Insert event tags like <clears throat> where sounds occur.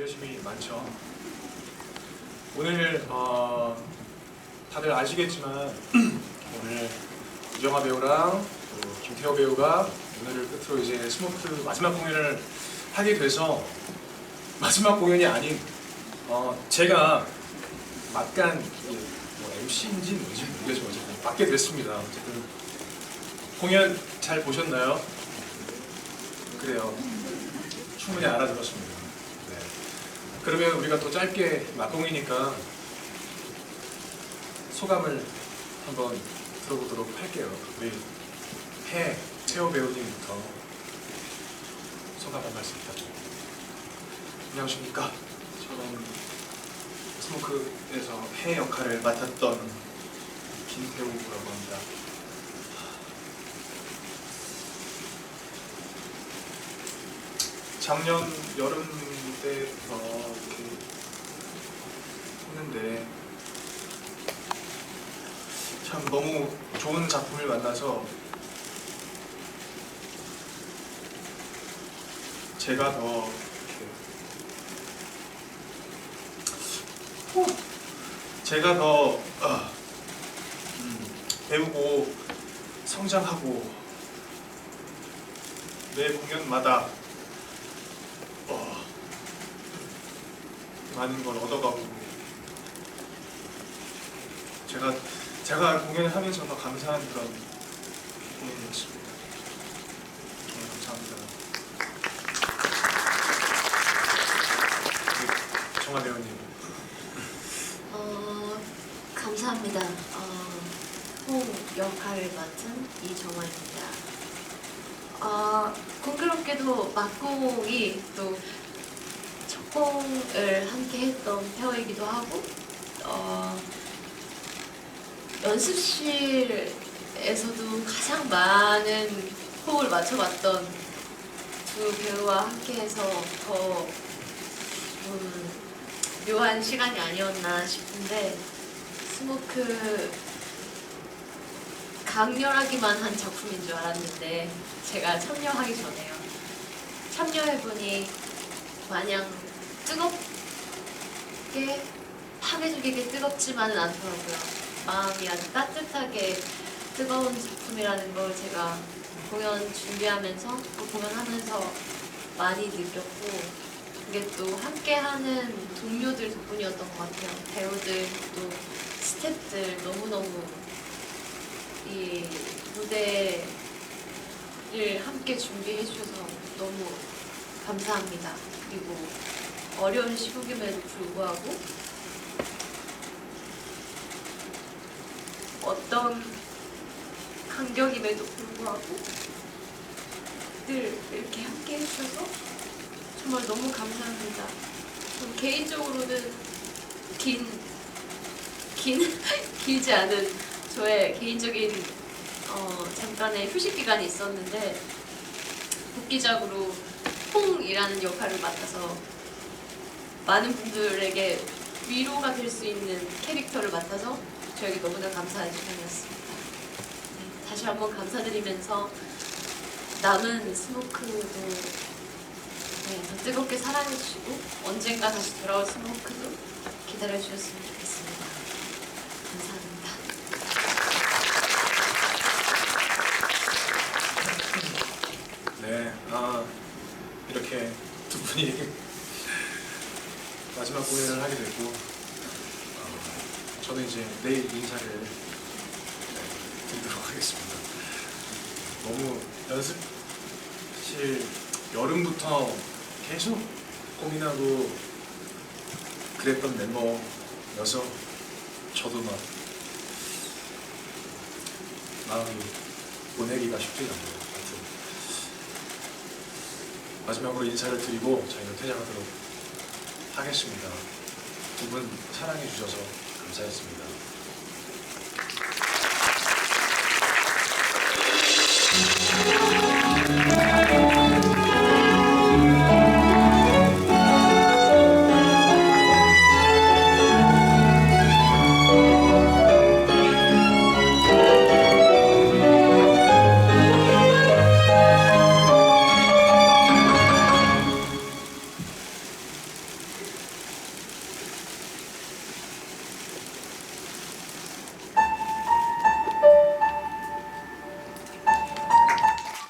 배려심이 많죠. 오늘 어, 다들 아시겠지만 <clears throat> 오늘 유정아 배우랑 또 김태호 배우가 오늘을 끝으로 이제 스모크 마지막 공연을 하게 돼서 마지막 공연이 아닌 어, 제가 막간 이뭐 MC인지 뭔지 모르겠지만 어쨌든 맡게 됐습니다. 어쨌든 공연 잘 보셨나요? 그래요. 충분히 알아들었습니다. 네. 그러면 우리가 또 짧게 막공이니까 소감을 한번 들어보도록 할게요. 우리 해 태호 배우님부터 소감 한 말씀 부탁드립니다. 안녕하십니까? 저는 스모크에서 해 역할을 맡았던 김태우라고 합니다. 작년 여름 때부터 이렇게 했는데 참 너무 좋은 작품을 만나서 제가 더 이렇게 후, 제가 더 어, 음, 배우고 성장하고 매 공연마다 많은 걸 얻어가고 제가 제가 공연을 하면서 더 감사한 그런 공연이었습니다. 네, 감사합니다. 정화 배우님. 어, 감사합니다. 어, 홍 역할을 맡은 이정화입니다. 어, 공교롭게도 막공이 또 첫공을 함께 했던 페어이기도 하고 어, 연습실에서도 가장 많은 호흡을 맞춰봤던 두 배우와 함께해서 더좀 묘한 시간이 아니었나 싶은데 스모크 강렬하기만 한 작품인 줄 알았는데 제가 참여하기 전에요. 참여해보니 마냥 뜨겁게 파괴적이게 뜨겁지만은 않더라고요. 마음이 아주 따뜻하게 뜨거운 작품이라는 걸 제가 공연 준비하면서 또 공연하면서 많이 느꼈고 그게 또 함께하는 동료들 덕분이었던 것 같아요. 배우들 또 스태프들 너무너무 이 무대를 함께 준비해 주셔서 너무 감사합니다. 그리고 어려운 시국임에도 불구하고 어떤 간격임에도 불구하고 늘 이렇게 함께 해주셔서 정말 너무 감사합니다. 전 개인적으로는 긴, 긴, <laughs> 길지 않은 저의 개인적인 어, 잠깐의 휴식 기간이 있었는데 복귀작으로 홍이라는 역할을 맡아서 많은 분들에게 위로가 될 수 있는 캐릭터를 맡아서 저에게 너무나 감사한 시간이었습니다. 네, 다시 한번 감사드리면서 남은 스모크도 네, 더 뜨겁게 사랑해주시고 언젠가 다시 돌아올 스모크도 기다려주셨으면 좋겠습니다. 감사합니다. 네, 아 이렇게 두 분이 마지막 공연을 하게 됐고 어, 저는 이제 내일 인사를 네, 드리도록 하겠습니다. 너무 연습실 여름부터 계속 고민하고 그랬던 멤버여서 저도 막 마음이 보내기가 쉽지가 않네요. 마지막으로 인사를 드리고 저희는 퇴장하도록 하겠습니다. 두 분 사랑해 주셔서 감사했습니다.